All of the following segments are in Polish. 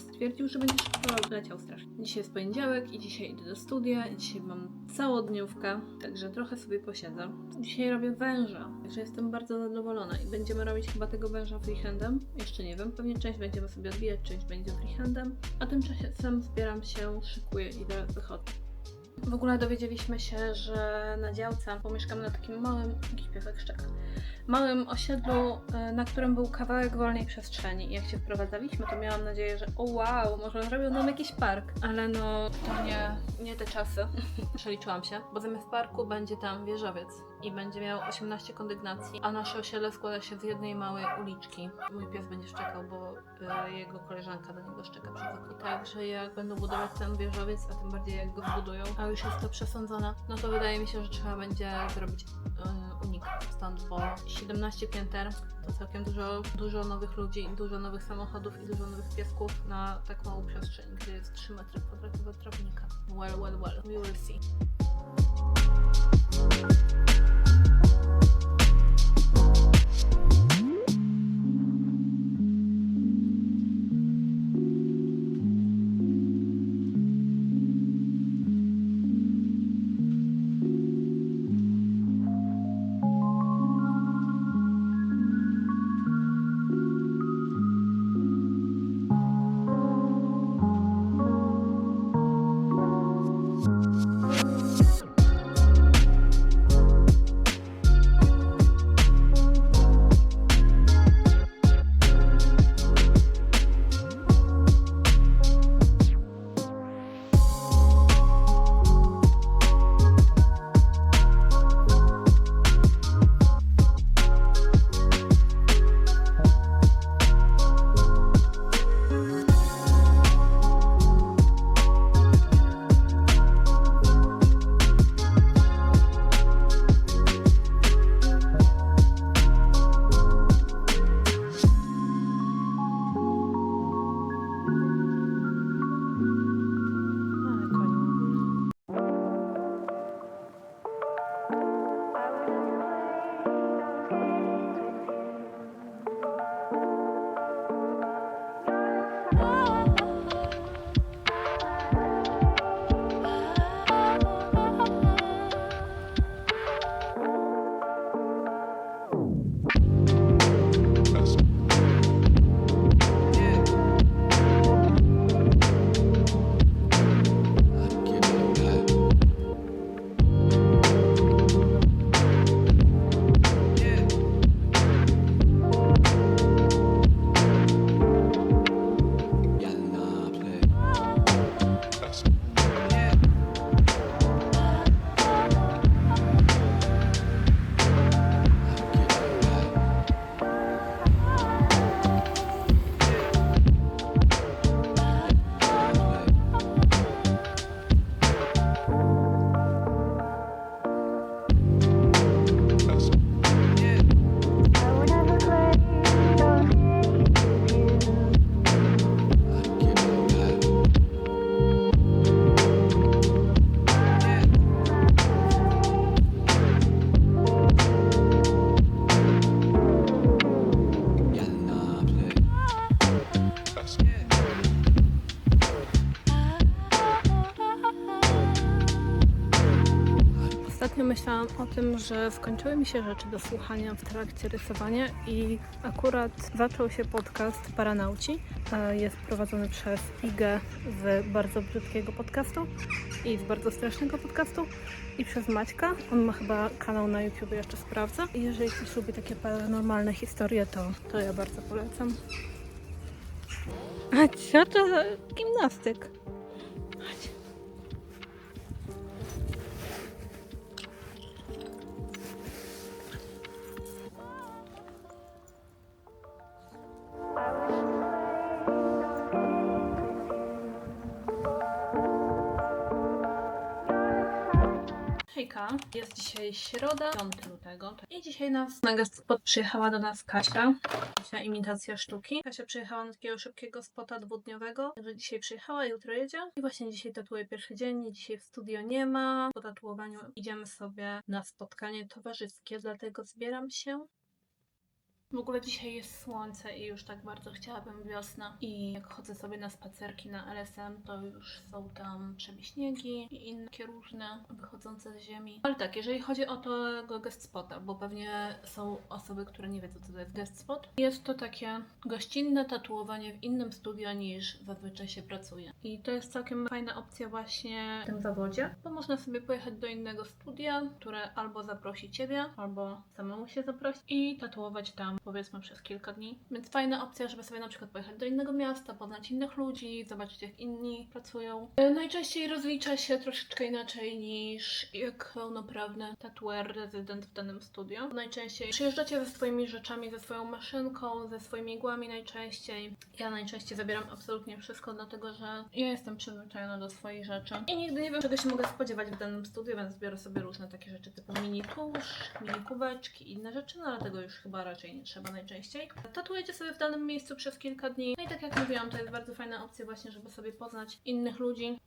stwierdził, że będzie szybko leciał strasznie. Dzisiaj jest poniedziałek i dzisiaj idę do studia dzisiaj mam całodniówkę, także trochę sobie posiedzę. Dzisiaj robię węża, także jestem bardzo zadowolona i będziemy robić chyba tego węża freehandem. Jeszcze nie wiem, pewnie część będziemy sobie odbijać, część będzie freehandem, a tymczasem zbieram się, szykuję i teraz wychodzę. W ogóle dowiedzieliśmy się, że na działce, bo mieszkamy na takim małym, jakiś szczeka, małym osiedlu, e, na którym był kawałek wolnej przestrzeni. I jak się wprowadzaliśmy, to miałam nadzieję, że o wow, może zrobią nam jakiś park. Ale no, to nie, nie te czasy. Przeliczyłam się, bo zamiast parku będzie tam wieżowiec i będzie miał 18 kondygnacji, a nasze osiedle składa się z jednej małej uliczki. Mój pies będzie szczekał, bo e, jego koleżanka do niego szczeka przez okno. Także jak będą budować ten wieżowiec, a tym bardziej jak go zbudują, a już jest to przesądzone, no to wydaje mi się, że trzeba będzie zrobić e, unik stąd, bo 17 pięter to całkiem dużo, dużo nowych ludzi, dużo nowych samochodów i dużo nowych piesków na tak małą przestrzeń, gdzie jest 3 metry kwadratowe trawnika. Well, well, well, we will see. Ostatnio myślałam o tym, że skończyły mi się rzeczy do słuchania w trakcie rysowania i akurat zaczął się podcast Paranauci. E, Jest prowadzony przez Igę z bardzo brzydkiego podcastu i z bardzo strasznego podcastu i przez Maćka. On ma chyba kanał na YouTube, jeszcze sprawdzę. I jeżeli ktoś lubi takie paranormalne historie, to, to ja bardzo polecam. A co to za gimnastyk? Chodź. Hejka, jest dzisiaj środa, 5 lutego i dzisiaj nas na spot przyjechała do nas Kasia. Kasia imitacja sztuki. Kasia przyjechała na takiego szybkiego spota dwudniowego, także dzisiaj przyjechała, jutro jedzie. I właśnie dzisiaj tatuuje pierwszy dzień, dzisiaj w studio nie ma. Po tatuowaniu idziemy sobie na spotkanie towarzyskie, dlatego zbieram się W ogóle dzisiaj jest słońce i już tak bardzo chciałabym wiosna. I jak chodzę sobie na spacerki na LSM, to już są tam przebiśniegi i inne różne wychodzące z ziemi. Ale tak, jeżeli chodzi o tego guest spota, bo pewnie są osoby, które nie wiedzą, co to jest guest spot. Jest to takie gościnne tatuowanie w innym studio niż zazwyczaj się pracuje. I to jest całkiem fajna opcja właśnie w tym zawodzie, bo można sobie pojechać do innego studia, które albo zaprosi Ciebie, albo samemu się zaprosić i tatuować tam powiedzmy przez kilka dni. Więc fajna opcja, żeby sobie na przykład pojechać do innego miasta, poznać innych ludzi, zobaczyć jak inni pracują. E, Najczęściej rozlicza się troszeczkę inaczej niż jak pełnoprawny tatuer, rezydent w danym studio. Najczęściej przyjeżdżacie ze swoimi rzeczami, ze swoją maszynką, ze swoimi igłami najczęściej. Ja najczęściej zabieram absolutnie wszystko, dlatego że ja jestem przyzwyczajona do swoich rzeczy. I nigdy nie wiem, czego się mogę spodziewać w danym studiu, więc biorę sobie różne takie rzeczy typu mini tusz, mini kubeczki inne rzeczy, no ale tego już chyba raczej nie trzeba najczęściej. Tatujecie sobie w danym miejscu przez kilka dni. No i tak jak mówiłam, to jest bardzo fajna opcja właśnie, żeby sobie poznać innych ludzi.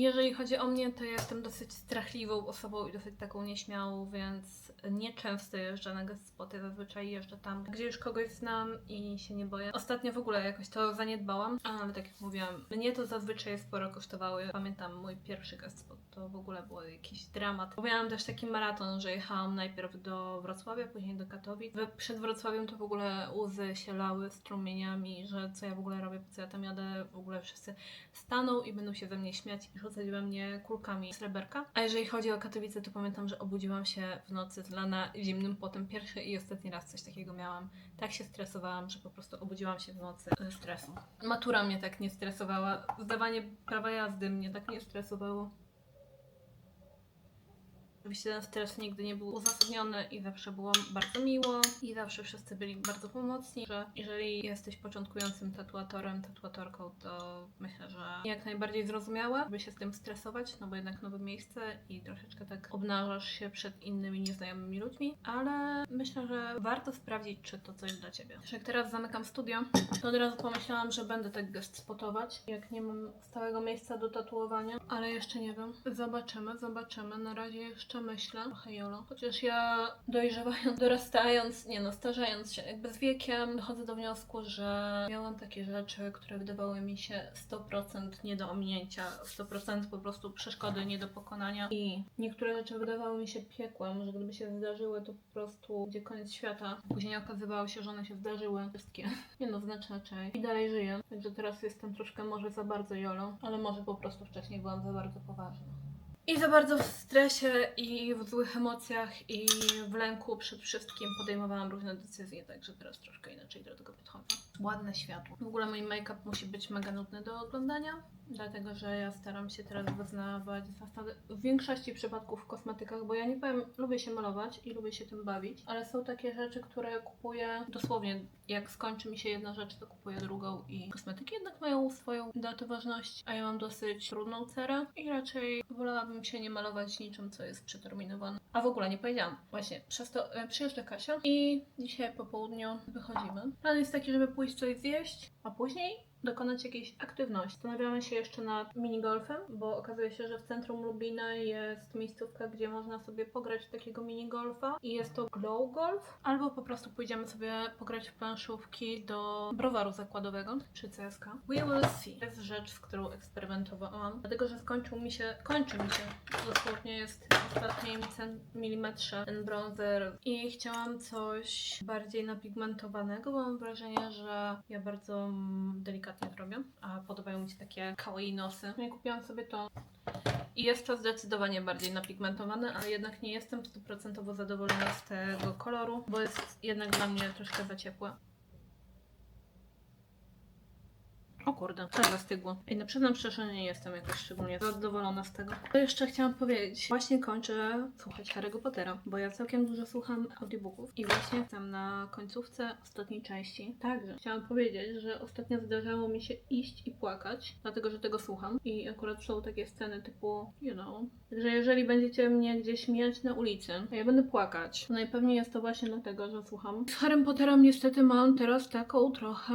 Jeżeli chodzi o mnie, to ja jestem dosyć strachliwą osobą i dosyć taką nieśmiałą, więc nieczęsto jeżdżę na spoty. Zazwyczaj jeżdżę tam, gdzie już kogoś znam i się nie boję. Ostatnio w ogóle jakoś to zaniedbałam, ale tak jak mówiłam, mnie to zazwyczaj sporo kosztowało. Pamiętam mój pierwszy spot, to w ogóle był jakiś dramat. Miałam też taki maraton, że jechałam najpierw do Wrocławia, później do Katowic. Przed Wrocławiem to w ogóle łzy się lały strumieniami, że co ja w ogóle robię, po co ja tam jadę, w ogóle wszyscy staną i będą się ze mnie śmiać i we mnie kulkami sreberka. A jeżeli chodzi o Katowice, to pamiętam, że obudziłam się w nocy zlana zimnym potem. Pierwszy i ostatni raz coś takiego miałam. Tak się stresowałam, że po prostu obudziłam się w nocy stresu. Matura mnie tak nie stresowała. Zdawanie prawa jazdy mnie tak nie stresowało. Oczywiście ten stres nigdy nie był uzasadniony i zawsze było bardzo miło i zawsze wszyscy byli bardzo pomocni, że jeżeli jesteś początkującym tatuatorem, tatuatorką, to myślę, że jak najbardziej zrozumiałe, żeby się z tym stresować, no bo jednak nowe miejsce i troszeczkę tak obnażasz się przed innymi nieznajomymi ludźmi, ale myślę, że warto sprawdzić, czy to coś dla Ciebie. Też jak teraz zamykam studio, to od razu pomyślałam, że będę tak guest spotować, jak nie mam stałego miejsca do tatuowania, ale jeszcze nie wiem. Zobaczymy, zobaczymy. Na razie jeszcze myślę. Trochę jolo. Chociaż ja dojrzewając, dorastając, nie no, starzejąc się jakby z wiekiem, dochodzę do wniosku, że miałam takie rzeczy, które wydawały mi się 100% nie do ominięcia, 100% po prostu przeszkody nie do pokonania i niektóre rzeczy wydawały mi się piekłem, że gdyby się zdarzyły, to po prostu będzie koniec świata. Później okazywało się, że one się zdarzyły wszystkie. Nie no, raczej. I dalej żyję. Także teraz jestem troszkę może za bardzo jolo, ale może po prostu wcześniej byłam za bardzo poważna. I za bardzo w stresie i w złych emocjach i w lęku przed wszystkim podejmowałam różne decyzje, także teraz troszkę inaczej do tego podchodzę. Ładne światło. W ogóle mój make-up musi być mega nudny do oglądania, dlatego że ja staram się teraz wyznawać zasady w większości przypadków w kosmetykach, bo ja nie powiem, lubię się malować i lubię się tym bawić, ale są takie rzeczy, które kupuję dosłownie, jak skończy mi się jedna rzecz, to kupuję drugą i kosmetyki jednak mają swoją datę ważności, a ja mam dosyć trudną cerę i raczej wolałabym się nie malować niczym, co jest przeterminowane. A w ogóle nie powiedziałam. Właśnie, przez to e, przyjeżdża Kasia i dzisiaj po południu wychodzimy. Plan jest taki, żeby pójść coś zjeść, a później dokonać jakiejś aktywności. Zastanawiamy się jeszcze nad minigolfem, bo okazuje się, że w centrum Lublina jest miejscówka, gdzie można sobie pograć takiego minigolfa i jest to Glow Golf. Albo po prostu pójdziemy sobie pograć w planszówki do browaru zakładowego przy CSK. We will see. To jest rzecz, z którą eksperymentowałam, dlatego że skończył mi się, kończy mi się, dosłownie jest w ostatnim milimetrze ten bronzer i chciałam coś bardziej napigmentowanego, bo mam wrażenie, że ja bardzo delikatnie to robię, a podobają mi się takie kawaii nosy. No kupiłam sobie to i jest to zdecydowanie bardziej napigmentowane, ale jednak nie jestem stuprocentowo zadowolona z tego koloru, bo jest jednak dla mnie troszkę za ciepłe. O kurde, to zastygło. I no przyznam szczerze, nie jestem jakoś szczególnie zadowolona z tego. To jeszcze chciałam powiedzieć. Właśnie kończę słuchać Harry'ego Pottera, bo ja całkiem dużo słucham audiobooków i właśnie jestem na końcówce ostatniej części. Także chciałam powiedzieć, że ostatnio zdarzało mi się iść i płakać, dlatego że tego słucham. I akurat są takie sceny typu, you know. Także jeżeli będziecie mnie gdzieś mijać na ulicy, a ja będę płakać, to najpewniej jest to właśnie dlatego, że słucham. Z Harrym Potterem niestety mam teraz taką trochę,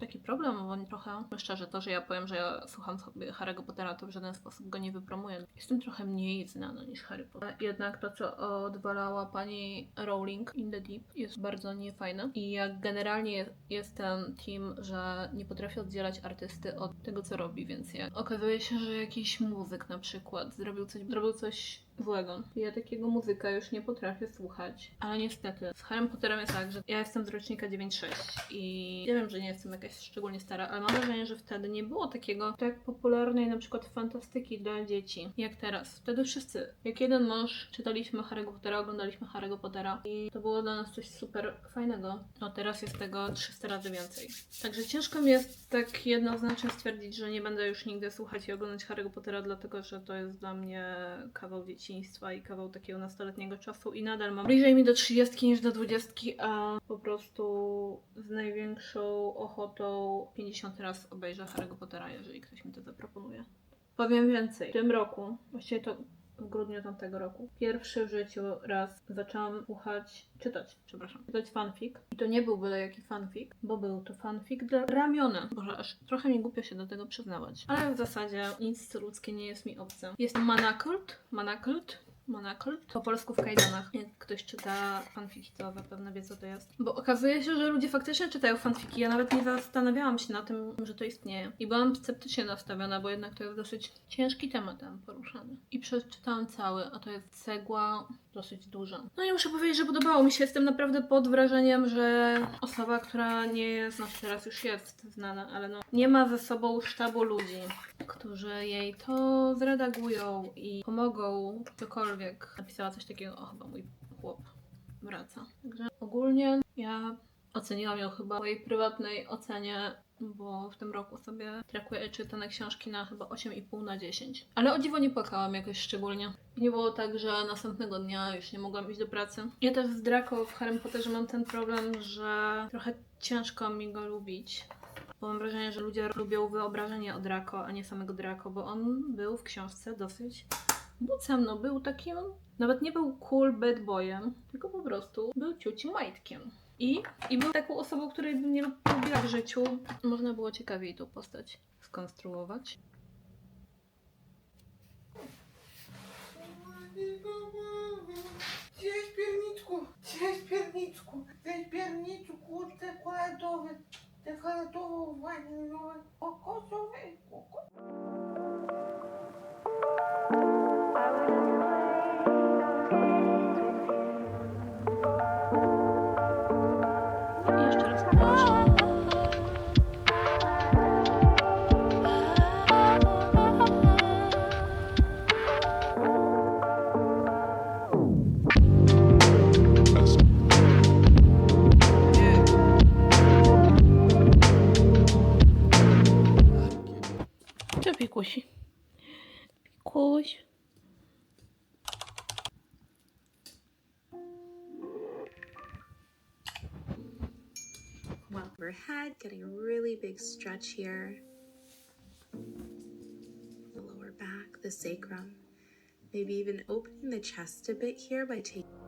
taki problem, bo nie trochę, Szczerze, to, że ja powiem, że ja słucham sobie Harry'ego Pottera, to w żaden sposób go nie wypromuję. Jestem trochę mniej znana niż Harry Potter. Jednak to, co odwalała pani Rowling in the Deep jest bardzo niefajne. I ja generalnie je- jestem team, że nie potrafię oddzielać artysty od tego, co robi, więc jak okazuje się, że jakiś muzyk na przykład zrobił coś, zrobił coś złego. Ja takiego muzyka już nie potrafię słuchać. Ale niestety, z Harrym Potterem jest tak, że ja jestem z rocznika 9.6 i ja wiem, że nie jestem jakaś szczególnie stara, ale mam wrażenie, że wtedy nie było takiego tak popularnej na przykład fantastyki dla dzieci jak teraz. Wtedy wszyscy, jak jeden mąż, czytaliśmy Harry'ego Pottera, oglądaliśmy Harry'ego Pottera i to było dla nas coś super fajnego. No teraz jest tego 300 razy więcej. Także ciężko mi jest tak jednoznacznie stwierdzić, że nie będę już nigdy słuchać i oglądać Harry'ego Pottera, dlatego że to jest dla mnie kawał dzieciństwa i kawał takiego nastoletniego czasu i nadal mam bliżej mi do 30 niż do 20, a po prostu z największą ochotą 50 raz obejrzę Harry'ego Pottera, jeżeli ktoś mi to zaproponuje. Powiem więcej. W tym roku, właściwie to w grudniu tamtego roku, pierwszy w życiu raz zaczęłam słuchać, czytać, przepraszam, czytać fanfic. I to nie był byle jaki fanfic, bo był to fanfic dla Ramiona. Boże, aż trochę mi głupio się do tego przyznawać. Ale w zasadzie nic ludzkie nie jest mi obce. Jest Manakult, Manakult, Manakult. Po polsku w kajdanach. Jak ktoś czyta fanfiki, to zapewne wie, co to jest. Bo okazuje się, że ludzie faktycznie czytają fanfiki. Ja nawet nie zastanawiałam się na tym, że to istnieje. I byłam sceptycznie nastawiona, bo jednak to jest dosyć ciężki temat tam poruszany. I przeczytałam cały, a to jest cegła dosyć duża. No i muszę powiedzieć, że podobało mi się. Jestem naprawdę pod wrażeniem, że osoba, która nie jest, no teraz już jest znana, ale no nie ma ze sobą sztabu ludzi, którzy jej to zredagują i pomogą cokolwiek. Napisała coś takiego, o chyba mój chłop wraca. Także ogólnie ja oceniłam ją chyba w mojej prywatnej ocenie, bo w tym roku sobie trakuję czytane książki na chyba 8,5 na 10. Ale o dziwo nie płakałam jakoś szczególnie. Nie było tak, że następnego dnia już nie mogłam iść do pracy. Ja też z Draco w Harry Potterze mam ten problem, że trochę ciężko mi go lubić. Bo mam wrażenie, że ludzie lubią wyobrażenie o Draco, a nie samego Draco, bo on był w książce dosyć bucem, no był takim, nawet nie był cool bad boyem, tylko po prostu był ciuci majtkiem. I, I był taką osobą, której bym nie lubiła w życiu. Można było ciekawiej tą postać skonstruować. Cześć pierniczku, cześć pierniczku, cześć pierniczku, kurczę koletowy, czekoladową wanilową, kokosowy, koko. I big stretch here. The lower back, the sacrum. Maybe even opening the chest a bit here by taking.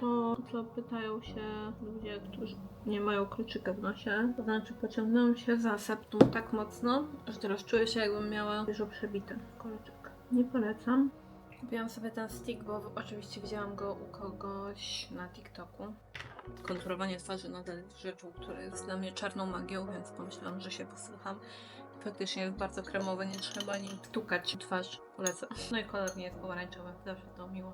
To, co pytają się ludzie, którzy nie mają kluczyka w nosie. To znaczy pociągnęłam się za septum tak mocno, że teraz czuję się jakbym miała dużo przebity kolczyk. Nie polecam. Kupiłam sobie ten stick, bo oczywiście widziałam go u kogoś na TikToku. Konturowanie twarzy nadal jest rzeczą, która jest dla mnie czarną magią, więc pomyślałam, że się posłucham. Faktycznie jest bardzo kremowy, nie trzeba nim stukać w twarz. Polecam. No i kolor nie jest pomarańczowy, zawsze to miło.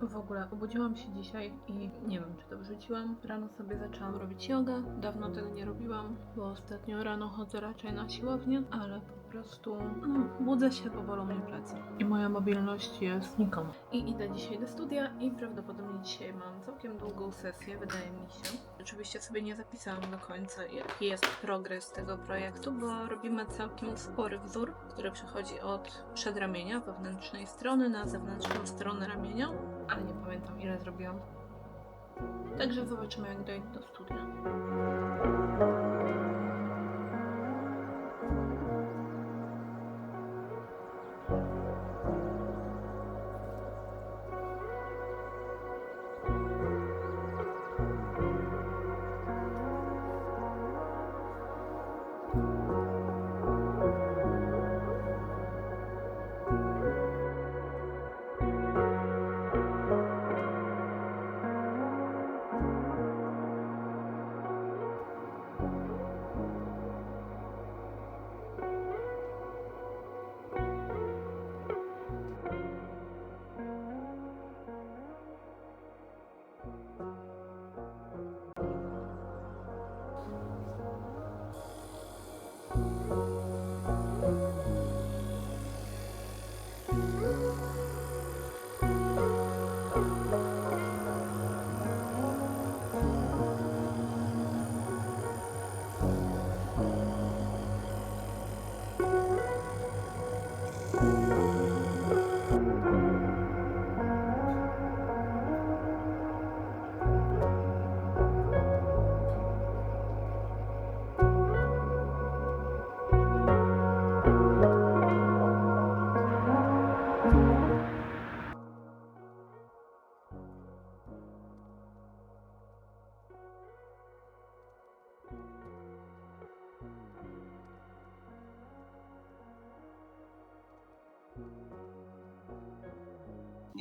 W ogóle obudziłam się dzisiaj i nie wiem, czy to wrzuciłam. Rano sobie zaczęłam robić jogę. Dawno tego nie robiłam, bo ostatnio rano chodzę raczej na siłownię, ale po prostu no, budzę się, powolą mnie plecy. I moja mobilność jest nikoma. I idę dzisiaj do studia i prawdopodobnie dzisiaj mam całkiem długą sesję, wydaje mi się. Oczywiście sobie nie zapisałam do końca, jaki jest progres tego projektu, bo robimy całkiem spory wzór, który przechodzi od przedramienia, wewnętrznej strony na zewnętrzną stronę ramienia, ale nie pamiętam ile zrobiłam. Także zobaczymy, jak dojdę do studia.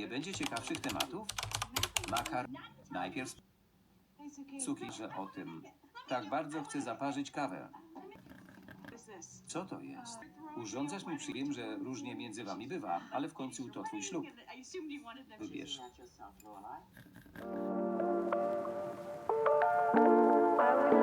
Nie będzie ciekawszych tematów? Makar, najpierw cukier, że o tym. Tak bardzo chcę zaparzyć kawę. Co to jest? Urządzasz mi przyjem, że różnie między wami bywa, ale w końcu to twój ślub. Wybierz. Wybierz.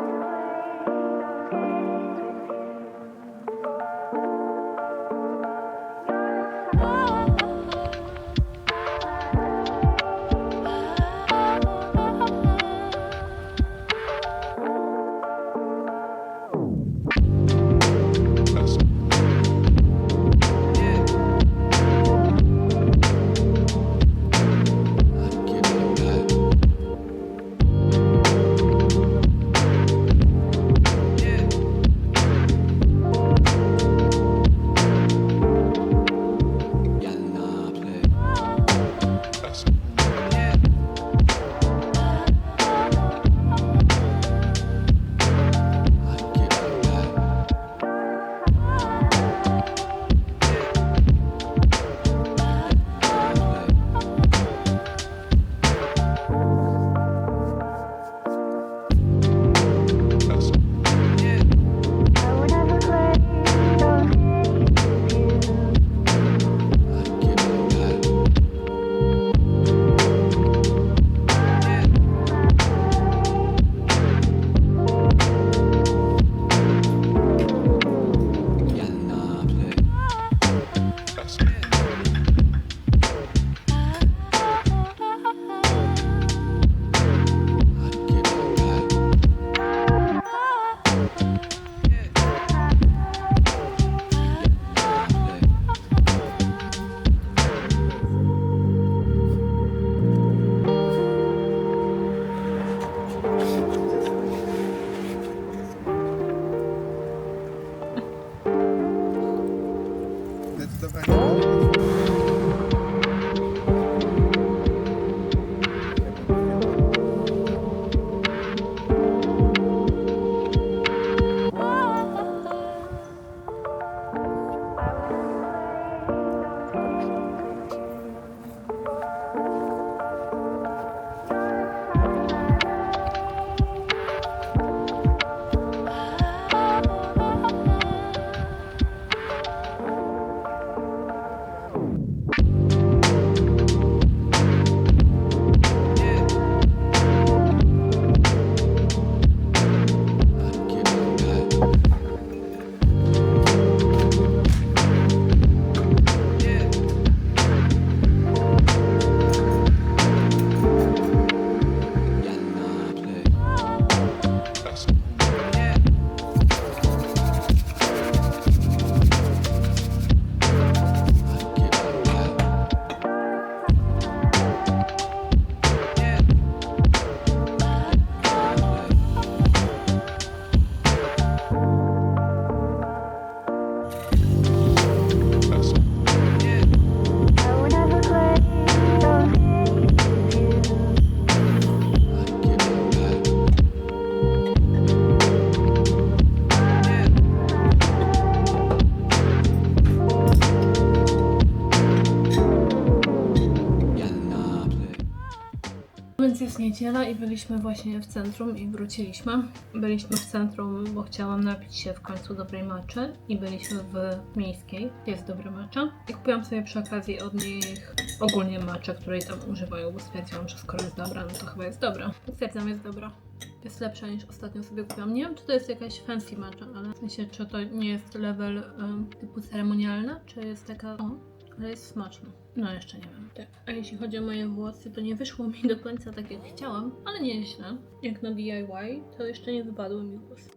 Niedziela i byliśmy właśnie w centrum i wróciliśmy. Byliśmy w centrum, bo chciałam napić się w końcu dobrej maczy i byliśmy w miejskiej. Jest dobra macza. I kupiłam sobie przy okazji od nich ogólnie maczę, której tam używają, bo stwierdziłam, że skoro jest dobra, no to chyba jest dobra. Stwierdzam, jest dobra. Jest lepsza niż ostatnio sobie kupiłam. Nie wiem, czy to jest jakaś fancy matcha, ale w sensie, czy to nie jest level typu ceremonialna, czy jest taka... O, ale jest smaczna. No, jeszcze nie wiem. Tak. A jeśli chodzi o moje włosy, to nie wyszło mi do końca tak, jak chciałam, ale nie źle. Jak na DIY, to jeszcze nie wypadły mi włosy.